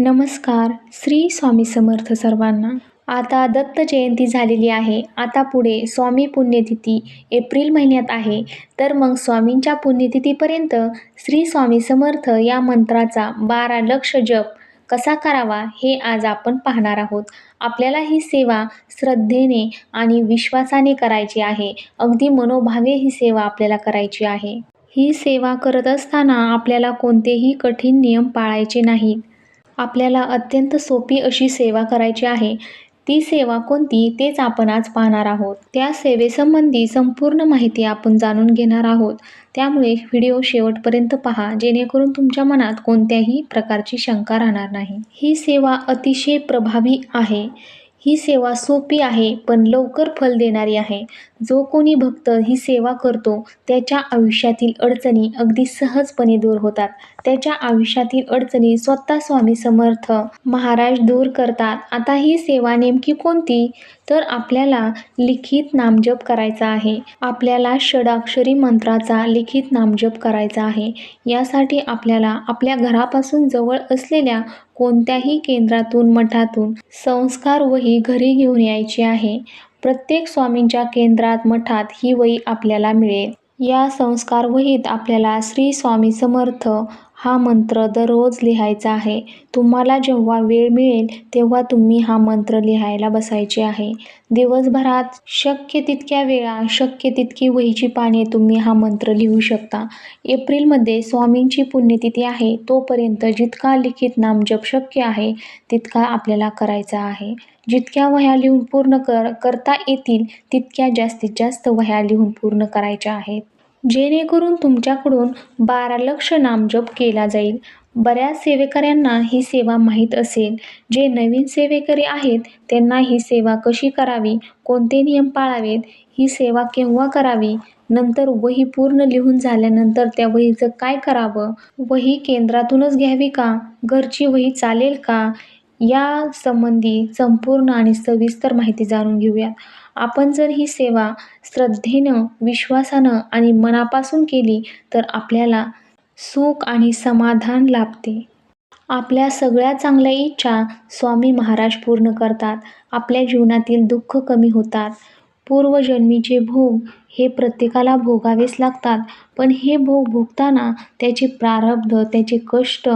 नमस्कार श्री स्वामी समर्थ सर्वांना. आता दत्त जयंती झालेली आहे. आता पुढे स्वामी पुण्यतिथी एप्रिल महिन्यात आहे. तर मग स्वामींच्या पुण्यतिथीपर्यंत श्री स्वामी समर्थ या मंत्राचा बारा लक्ष जप कसा करावा हे आज आपण पाहणार आहोत. आपल्याला ही सेवा श्रद्धेने आणि विश्वासाने करायची आहे. अगदी मनोभावे ही सेवा आपल्याला करायची आहे. ही सेवा करत असताना आपल्याला कोणतेही कठीण नियम पाळायचे नाहीत. आपल्याला अत्यंत सोपी अशी सेवा करायची आहे. ती सेवा कोणती तेच आपण आज पाहणार आहोत. त्या सेवेसंबंधी संपूर्ण माहिती आपण जाणून घेणार आहोत. त्यामुळे व्हिडिओ शेवटपर्यंत पहा जेणेकरून तुमच्या मनात कोणत्याही प्रकारची शंका राहणार नाही. ही सेवा अतिशय प्रभावी आहे. ही सेवा सोपी आहे पण लवकर फल देणारी आहे. जो कोणी भक्त ही सेवा करतो त्याच्या आयुष्यातील अडचणी अगदी सहजपणे दूर होतात. त्याच्या आयुष्यातील अडचणी स्वतः स्वामी समर्थ महाराज दूर करतात. आता ही सेवा नेमकी कोणती? तर आपल्याला लिखित नामजप करायचा आहे. आपल्याला षडाक्षरी मंत्राचा लिखित नामजप करायचा आहे. यासाठी आपल्याला आपल्या घरापासून जवळ असलेल्या कोणत्याही केंद्रातून मठातून संस्कार वही घरी घेऊन यायची आहे. प्रत्येक स्वामींच्या केंद्रात मठात ही वही आपल्याला मिळेल. या संस्कार वहीत आपल्याला श्री स्वामी समर्थ हा मंत्र दररोज लिहायचा आहे. तुम्हाला जेव्हा वेळ मिळेल तेव्हा तुम्ही हा मंत्र लिहायला बसायचे आहे. दिवसभरात शक्य तितक्या वेळा शक्य तितकी वहीची पाने तुम्ही हा मंत्र लिहू शकता. एप्रिलमध्ये स्वामींची पुण्यतिथी आहे. तोपर्यंत जितका लिखित नामजप शक्य आहे तितका आपल्याला करायचा आहे. जितक्या वह्या लिहून पूर्ण कर करता येतील तितक्या जास्तीत जास्त वह्या लिहून पूर्ण करायच्या आहेत. जेणेकरून तुमच्याकडून बारा लक्ष नामजप केला जाईल. बऱ्याच सेवेकऱ्यांना ही सेवा माहीत असेल. जे नवीन सेवेकरी आहेत त्यांना ही सेवा कशी करावी? कोणते नियम पाळावेत? ही सेवा केव्हा करावी? नंतर वही पूर्ण लिहून झाल्यानंतर त्या वहीचं काय करावं? वही केंद्रातूनच घ्यावी का? घरची वही चालेल का? या संबंधी संपूर्ण आणि सविस्तर माहिती जाणून घेऊयात. आपण जर ही सेवा श्रद्धेनं विश्वासानं आणि मनापासून केली तर आपल्याला सुख आणि समाधान लाभते. आपल्या सगळ्या चांगल्या इच्छा स्वामी महाराज पूर्ण करतात. आपल्या जीवनातील दुःख कमी होतात. पूर्वजन्मीचे भोग हे प्रत्येकाला भोगावेच लागतात. पण हे भोग भोगताना त्याचे प्रारब्ध त्याचे कष्ट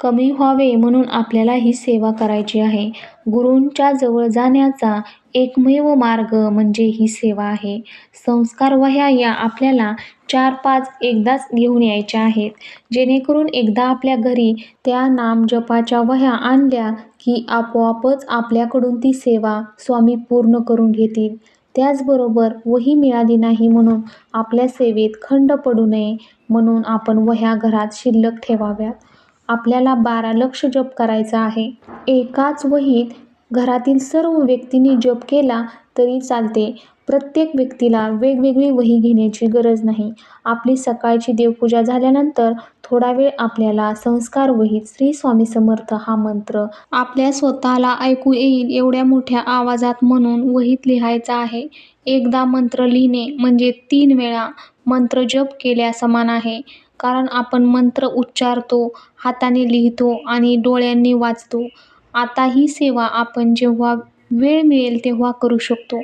कमी व्हावे म्हणून आपल्याला ही सेवा करायची आहे. गुरूंच्या जवळ जाण्याचा एकमेव मार्ग म्हणजे ही सेवा आहे. संस्कार वह्या या आपल्याला चार पाच एकदाच घेऊन यायच्या आहेत. जेणेकरून एकदा आपल्या घरी त्या नामजपाच्या वह्या आणल्या की आपोआपच आपल्याकडून ती सेवा स्वामी पूर्ण करून घेतील. त्याचबरोबर वही मिळाली नाही म्हणून आपल्या सेवेत खंड पडू नये म्हणून आपण वह्या घरात शिल्लक ठेवाव्यात. आपल्याला बारा लक्ष जप करायचा आहे. एकाच वहीत घरातील सर्व व्यक्तींनी जप केला तरी चालते. प्रत्येक व्यक्तीला वेगवेगळी वही घेण्याची गरज नाही. आपली सकाळची देवपूजा झाल्यानंतर थोडा वेळ आपल्याला संस्कार वहीत श्री स्वामी समर्थ हा मंत्र आपल्या स्वतःला ऐकू येईल एवढ्या मोठ्या आवाजात म्हणून वहीत लिहायचा आहे. एकदा मंत्र लिहिणे म्हणजे तीन वेळा मंत्र जप केल्या समान आहे. कारण आपण मंत्र उच्चारतो हाताने लिहितो आणि डोळ्यांनी वाचतो. आता ही सेवा आपण जेव्हा वेळ मिळेल तेव्हा करू शकतो.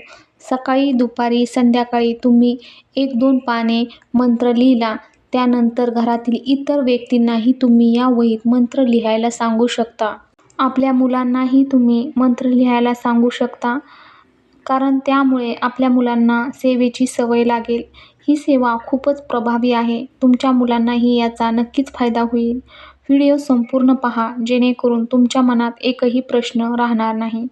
सकाळी दुपारी संध्याकाळी तुम्ही एक दोन पाने मंत्र लिहिला त्यानंतर घरातील इतर व्यक्तींनाही तुम्ही या वहीत मंत्र लिहायला सांगू शकता. आपल्या मुलांनाही तुम्ही मंत्र लिहायला सांगू शकता कारण त्यामुळे आपल्या मुलांना सेवेची सवय लागेल. ही सेवा खूपच प्रभावी आहे. तुमच्या मुलांनाही याचा नक्कीच फायदा होईल. व्हिडिओ संपूर्ण पहा जेणेकरून तुमच्या मनात एकही प्रश्न राहणार नाही.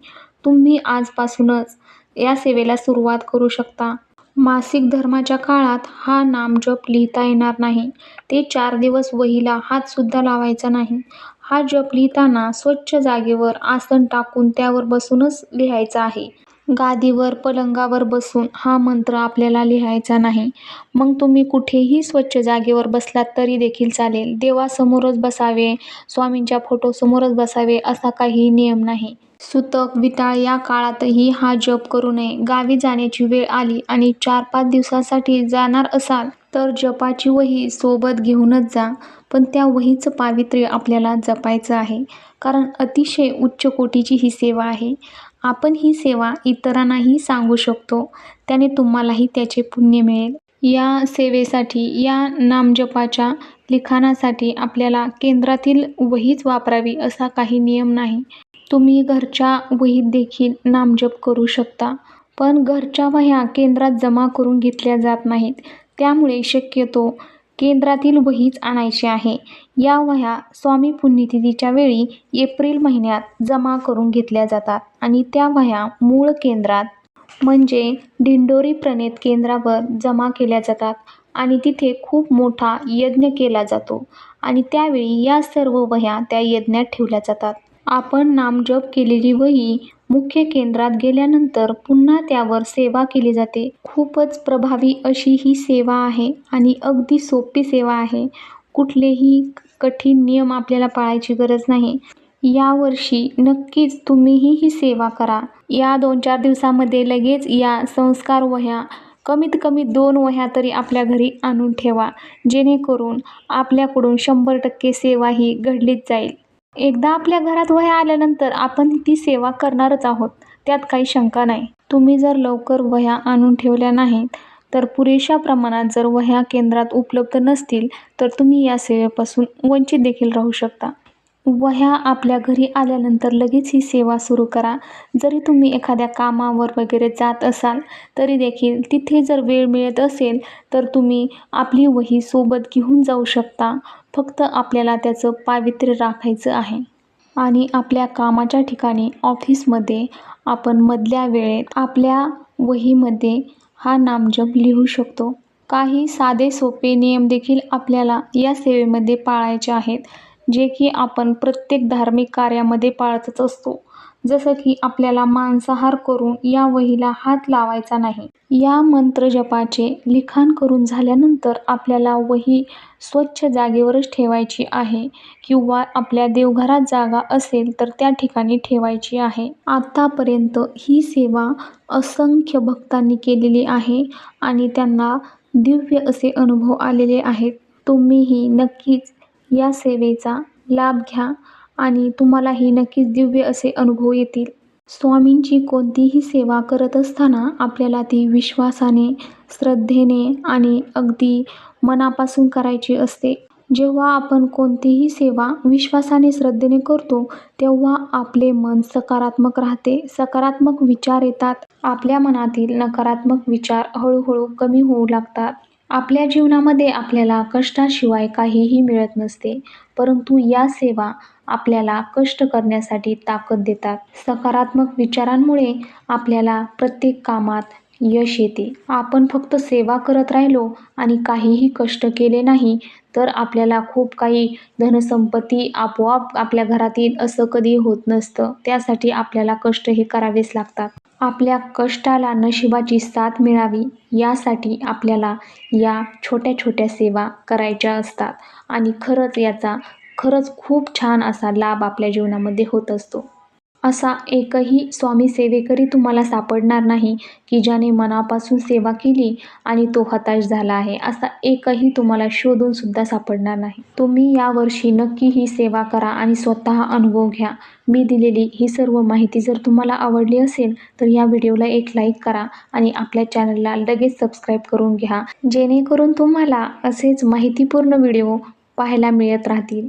तुम्ही आजपासूनच या सेवेला सुरुवात करू शकता. मासिक धर्माच्या काळात हा नामजप लिहिता येणार नाही. ते चार दिवस वहीला हातसुद्धा लावायचा नाही. हा जप लिहिताना स्वच्छ जागेवर आसन टाकून त्यावर बसूनच लिहायचा आहे. गादीवर पलंगावर बसून हा मंत्र आपल्याला लिहायचा नाही. मग तुम्ही कुठेही स्वच्छ जागेवर बसलात तरी देखील चालेल. देवासमोरच बसावे स्वामींच्या फोटोसमोरच बसावे असा काही नियम नाही. सुतक विटाळ या काळातही हा जप करू नये. गावी जाण्याची वेळ आली आणि चार पाच दिवसासाठी जाणार असाल तर जपाची वही सोबत घेऊनच जा. पण त्या वहीचं पावित्र्य आपल्याला जपायचं आहे. कारण अतिशय उच्च कोटीची ही सेवा आहे. आपण ही सेवा इतरांनाही सांगू शकतो. त्याने तुम्हालाही त्याचे पुण्य मिळेल. या सेवेसाठी या नामजपाच्या लिखाणासाठी आपल्याला केंद्रातील वहीच वापरावी असा काही नियम नाही. तुम्ही घरच्या वहीत देखील नामजप करू शकता. पण घरच्या वह्या केंद्रात जमा करून घेतल्या जात नाहीत. त्यामुळे शक्यतो केंद्रातील वहीच आणायची आहे. या वह्या स्वामी पुण्यतिथीच्या वेळी एप्रिल महिन्यात जमा करून घेतल्या जातात आणि त्या वह्या मूळ केंद्रात म्हणजे दिंडोरी प्रणेत केंद्रावर जमा केल्या जातात आणि तिथे खूप मोठा यज्ञ केला जातो आणि त्यावेळी या सर्व वह्या त्या यज्ञात ठेवल्या जातात. आपण नामजप केलेली वही मुख्य केंद्रात गेल्यानंतर पुन्हा त्यावर सेवा केली जाते. खूपच प्रभावी अशी ही सेवा आहे आणि अगदी सोपी सेवा आहे. कुठलेही कठीण नियम आपल्याला पाळायची गरज नाही. यावर्षी नक्कीच तुम्हीही ही सेवा करा. या दोन चार दिवसामध्ये लगेच या संस्कार वह्या कमीत कमी दोन वह्या तरी आपल्या घरी आणून ठेवा. जेणेकरून आपल्याकडून शंभर टक्के सेवा ही घडलीच जाईल. एकदा आपल्या घरात वह्या आल्यानंतर आपण ती सेवा करणारच आहोत. त्यात काही शंका नाही. तुम्ही जर लवकर वह्या आणून ठेवल्या नाहीत तर पुरेशा प्रमाणात जर वह्या केंद्रात उपलब्ध नसतील तर तुम्ही या सेवेपासून वंचित देखील राहू शकता. वह्या आपल्या घरी आल्यानंतर लगेच ही सेवा सुरू करा. जरी तुम्ही एखाद्या कामावर वगैरे जात असाल तरी देखील तिथे जर वेळ मिळत असेल तर तुम्ही आपली वही सोबत घेऊन जाऊ शकता. फक्त आपल्याला त्याचं पावित्र्य राखायचं आहे. आणि आपल्या कामाच्या ठिकाणी ऑफिसमध्ये आपण मधल्या वेळेत आपल्या वहीमध्ये हा नामजप लिहू शकतो. काही साधे सोपे नियम देखील आपल्याला या सेवेमध्ये पाळायचे आहेत जे की आपण प्रत्येक धार्मिक कार्यामध्ये पाळतच असतो. जसं की आपल्याला मांसाहार करून या वहीला हात लावायचा नाही. या मंत्र जपाचे लिखाण करून झाल्यानंतर आपल्याला वही स्वच्छ जागेवरच ठेवायची आहे किंवा आपल्या देवघरात जागा असेल तर त्या ठिकाणी ठेवायची आहे. आत्तापर्यंत ही सेवा असंख्य भक्तांनी केलेली आहे आणि त्यांना दिव्य असे अनुभव आलेले आहेत. तुम्हीही नक्कीच या सेवेचा लाभ घ्या. आणि तुम्हालाही नक्कीच दिव्य असे अनुभव येतील. स्वामींची कोणतीही सेवा करत असताना आपल्याला ती विश्वासाने श्रद्धेने आणि अगदी मनापासून करायची असते. जेव्हा आपण कोणतीही सेवा विश्वासाने श्रद्धेने करतो तेव्हा आपले मन सकारात्मक राहते. सकारात्मक विचार येतात. आपल्या मनातील नकारात्मक विचार हळूहळू कमी होऊ लागतात. आपल्या जीवनामध्ये आपल्याला कष्टाशिवाय काहीही मिळत नसते. परंतु या सेवा आपल्याला कष्ट करण्यासाठी ताकद देतात. सकारात्मक विचारांमुळे आपल्याला प्रत्येक कामात यश येते. आपण फक्त सेवा करत राहिलो आणि काहीही कष्ट केले नाही तर आपल्याला खूप काही धनसंपत्ती आपोआप आपल्या घरात येईल असं कधी होत नसतं. त्यासाठी आपल्याला कष्ट हे करावेच लागतात. आपल्या कष्टाला नशिबाची साथ मिळावी यासाठी आपल्याला या छोट्या छोट्या सेवा करायच्या असतात. आणि खरंच याचा खरंच खूप छान असा लाभ आपल्या जीवनामध्ये होत असतो. असा एकही स्वामी सेवेकरी तुम्हाला सापडणार नाही की ज्याने मनापासून सेवा केली आणि तो हताश झाला आहे. असा एकही तुम्हाला शोधून सुद्धा सापडणार नाही. तुम्ही यावर्षी नक्की ही सेवा करा आणि स्वतः अनुभव घ्या. मी दिलेली ही सर्व माहिती जर तुम्हाला आवडली असेल तर या व्हिडिओला एक लाईक करा आणि आपल्या चॅनलला लगेच सबस्क्राईब करून घ्या. जेणेकरून तुम्हाला असेच माहितीपूर्ण व्हिडिओ पाहायला मिळत राहतील.